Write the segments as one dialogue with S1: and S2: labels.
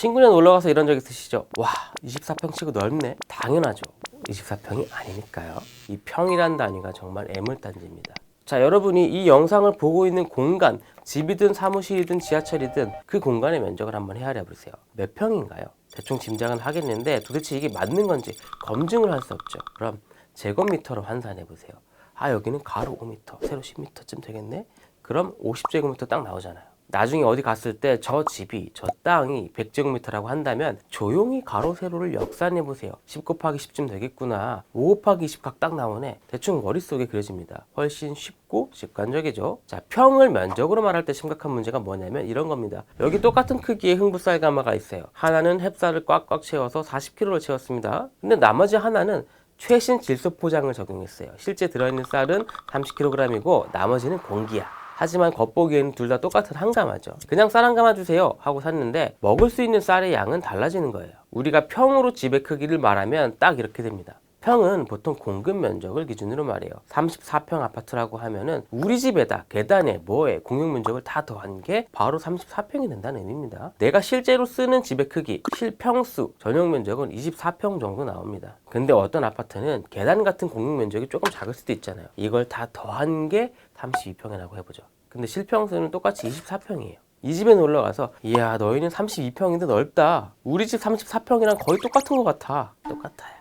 S1: 친구네 놀러 가서 이런 적 있으시죠? 와, 24평 치고 넓네. 당연하죠. 24평이 아니니까요. 이 평이란 단위가 정말 애물단지입니다. 자, 여러분이 이 영상을 보고 있는 공간, 집이든 사무실이든 지하철이든 그 공간의 면적을 한번 헤아려 보세요. 몇 평인가요? 대충 짐작은 하겠는데 도대체 이게 맞는 건지 검증을 할 수 없죠. 그럼 제곱미터로 환산해 보세요. 아, 여기는 가로 5m, 세로 10m쯤 되겠네? 그럼 50제곱미터 딱 나오잖아요. 나중에 어디 갔을 때 저 집이 저 땅이 100제곱미터라고 한다면 조용히 가로 세로를 역산해 보세요. 10 곱하기 10쯤 되겠구나. 5 곱하기 20 각 딱 나오네. 대충 머릿속에 그려집니다. 훨씬 쉽고 직관적이죠. 자, 평을 면적으로 말할 때 심각한 문제가 뭐냐면 이런 겁니다. 여기 똑같은 크기의 흥부쌀 가마가 있어요. 하나는 햅쌀을 꽉꽉 채워서 40kg를 채웠습니다. 근데 나머지 하나는 최신 질소 포장을 적용했어요. 실제 들어있는 쌀은 30kg이고 나머지는 공기야. 하지만 겉보기에는 둘 다 똑같은 한 가마죠. 그냥 쌀 한 가마 주세요 하고 샀는데 먹을 수 있는 쌀의 양은 달라지는 거예요. 우리가 평으로 집의 크기를 말하면 딱 이렇게 됩니다. 평은 보통 공급 면적을 기준으로 말해요. 34평 아파트라고 하면은 우리 집에다 계단에 뭐에 공용 면적을 다 더한 게 바로 34평이 된다는 의미입니다. 내가 실제로 쓰는 집의 크기, 실평수, 전용 면적은 24평 정도 나옵니다. 근데 어떤 아파트는 계단 같은 공용 면적이 조금 작을 수도 있잖아요. 이걸 다 더한 게 32평이라고 해보죠. 근데 실평수는 똑같이 24평이에요. 이 집에 놀러 가서 이야 너희는 32평인데 넓다. 우리 집 34평이랑 거의 똑같은 것 같아. 똑같아요.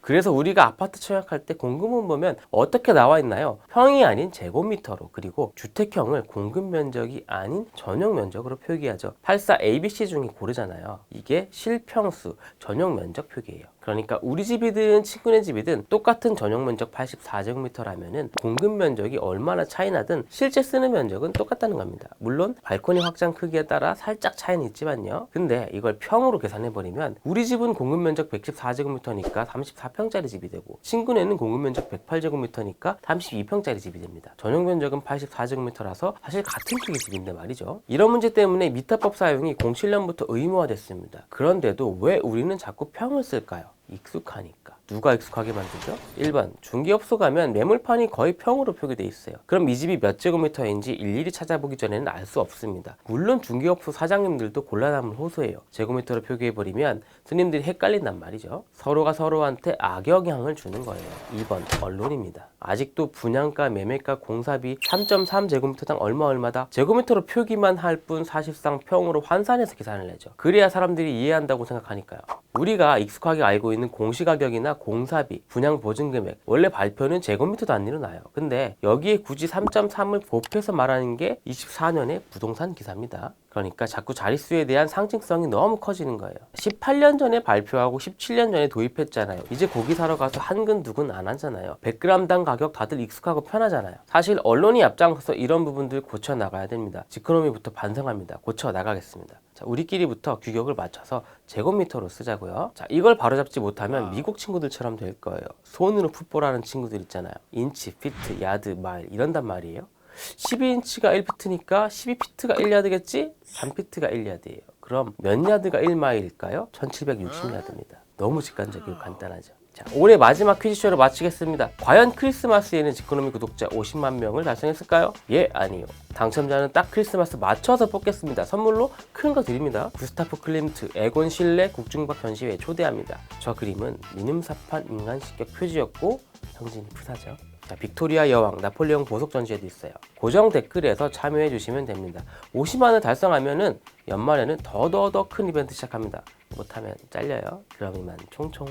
S1: 그래서 우리가 아파트 청약할 때 공급문 보면 어떻게 나와 있나요? 평이 아닌 제곱미터로 그리고 주택형을 공급 면적이 아닌 전용 면적으로 표기하죠. 84 ABC 중에 고르잖아요. 이게 실평수 전용 면적 표기예요. 그러니까 우리 집이든 친구네 집이든 똑같은 전용 면적 84제곱미터라면은 공급 면적이 얼마나 차이 나든 실제 쓰는 면적은 똑같다는 겁니다. 물론 발코니 확장 크기에 따라 살짝 차이는 있지만요. 근데 이걸 평으로 계산해 버리면 우리 집은 공급 면적 114제곱미터니까 34평짜리 집이 되고 친구네는 공급 면적 108제곱미터니까 32평짜리 집이 됩니다. 전용 면적은 84제곱미터라서 사실 같은 크기 집인데 말이죠. 이런 문제 때문에 미터법 사용이 07년부터 의무화됐습니다. 그런데도 왜 우리는 자꾸 평을 쓸까요? 익숙하니까. 누가 익숙하게 만들죠? 1번 중개업소 가면 매물판이 거의 평으로 표기돼 있어요. 그럼 이 집이 몇 제곱미터인지 일일이 찾아보기 전에는 알 수 없습니다. 물론 중개업소 사장님들도 곤란함을 호소해요. 제곱미터로 표기해버리면 손님들이 헷갈린단 말이죠. 서로가 서로한테 악영향을 주는 거예요. 2번 언론입니다. 아직도 분양가, 매매가, 공사비 3.3제곱미터당 얼마 얼마다 제곱미터로 표기만 할 뿐 사실상 평으로 환산해서 계산을 내죠. 그래야 사람들이 이해한다고 생각하니까요. 우리가 익숙하게 알고 있는 공시가격이나 공사비, 분양 보증 금액 원래 발표는 제곱미터 단위로 나요. 근데 여기에 굳이 3.3을 곱해서 말하는 게 24년의 부동산 기사입니다. 그러니까 자꾸 자릿수에 대한 상징성이 너무 커지는 거예요. 18년 전에 발표하고 17년 전에 도입했잖아요. 이제 고기 사러 가서 한근 두근 안 하잖아요. 100g당 가격 다들 익숙하고 편하잖아요. 사실 언론이 앞장서서 이런 부분들 고쳐 나가야 됩니다. 지크노미부터 반성합니다. 고쳐 나가겠습니다. 자, 우리끼리부터 규격을 맞춰서 제곱미터로 쓰자고요. 자, 이걸 바로잡지 못하면 미국 친구들처럼 될 거예요. 손으로 풋볼하는 친구들 있잖아요. 인치, 피트, 야드, 마일 이런단 말이에요. 12인치가 1피트니까 12피트가 1야드겠지? 3피트가 1야드예요. 그럼 몇 야드가 1마일일까요? 1760야드입니다. 너무 직관적이고 간단하죠. 자, 올해 마지막 퀴즈쇼를 마치겠습니다. 과연 크리스마스에는 지코노미 구독자 50만 명을 달성했을까요? 예, 아니요. 당첨자는 딱 크리스마스 맞춰서 뽑겠습니다. 선물로 큰 거 드립니다. 구스타프 클림트, 에곤 실내 국중박 전시회에 초대합니다. 저 그림은 미눔사판 인간 식격 표지였고 형진이 프사죠. 자, 빅토리아 여왕, 나폴레옹 보석 전시회도 있어요. 고정 댓글에서 참여해 주시면 됩니다. 50만을 달성하면은 연말에는 더더더 큰 이벤트 시작합니다. 못하면 잘려요. 그럼 이만 총총.